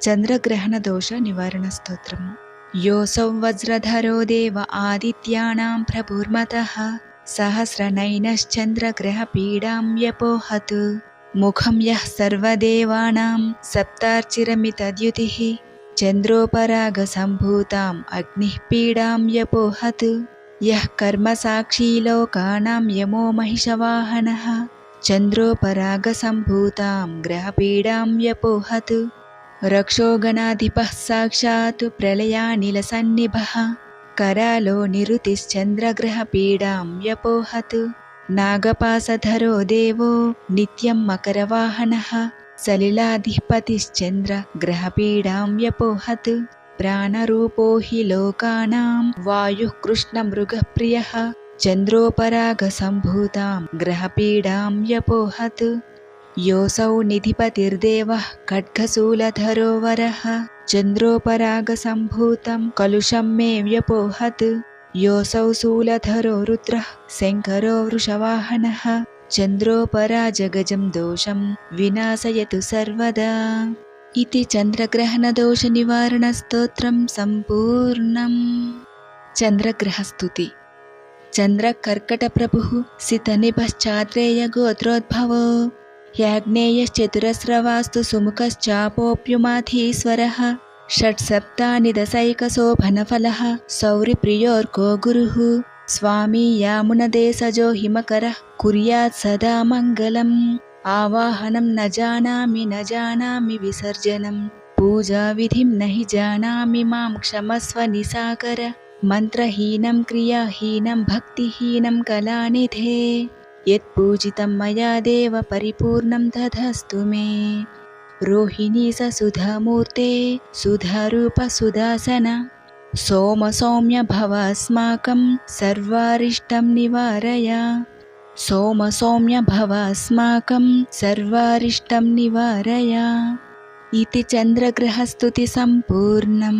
చంద్రగ్రహణ దోష నివారణ స్తోత్రము యోసౌ వజ్రధరో దేవ ఆదిత్యానాం ప్రభుర్మతః సహస్రనైనశ్చంద్రగ్రహ పీడాం వ్యపోహతు ముఖం యః సర్వదేవానాం సప్తార్చిరమితద్యుతిः చంద్రోపరాగసంభూతాం అగ్నిః పీడాం వ్యపోహతు యః కర్మసాక్షీ లోకానాం యమో महिषवाहनः చంద్రోపరాగసంభూతాం గ్రహపీడాం వ్యపోహతు रक्षोगणाधिपः साक्षात् प्रलयानिलसन्निभः करालो निरुतिश्चन्द्रग्रहपीडां व्यपोहत् नागपासधरो देवो नित्यं मकरवाहनः सलिलाधिपतिश्चन्द्रग्रहपीडां व्यपोहत् प्राणरूपो हि लोकानां वायुः कृष्णमृगप्रियः चन्द्रोपरागसम्भूतां ग्रहपीडां व्यपोहत् योऽसौ निधिपतिर्देवः खड्गशूलधरो वरः चन्द्रोपरागसम्भूतं कलुषं मे व्यपोहत् योऽसौ शूलधरो रुद्रः शङ्करो वृषवाहनः चन्द्रोपराजगजं दोषं विनाशयतु सर्वदा इति चन्द्रग्रहणदोषनिवारणस्तोत्रं सम्पूर्णम् चन्द्रग्रहस्तुति चन्द्रकर्कटप्रभुः सितनिभश्चात्रेयगोत्रोद्भवो याज्ञेयश्चतुरस्रवास्तु सुमुखश्चापोऽप्युमाधीश्वरः षट्सप्तानि दशैकशोभनफलः सौरिप्रियोर्को गुरुः। स्वामी यामुनदेशजो हिमकरः कुर्यात् सदा मङ्गलम्। आवाहनं न जानामि न जानामि विसर्जनं पूजाविधिं न हि जानामि मां क्षमस्व निसाकर मन्त्रहीनं क्रियाहीनं भक्तिहीनं कलानिधे యత్పూజితం మయా దేవ పరిపూర్ణం తథస్తు మే రోహిణీ ససుధామూర్తే సుధారూప సుదాసన సోమ సౌమ్య భవాస్మాకం సర్వారిష్టం నివారయ సోమ సౌమ్య భవాస్మాకం సర్వారిష్టం నివారయ ఇది చంద్రగ్రహస్తుతి సంపూర్ణం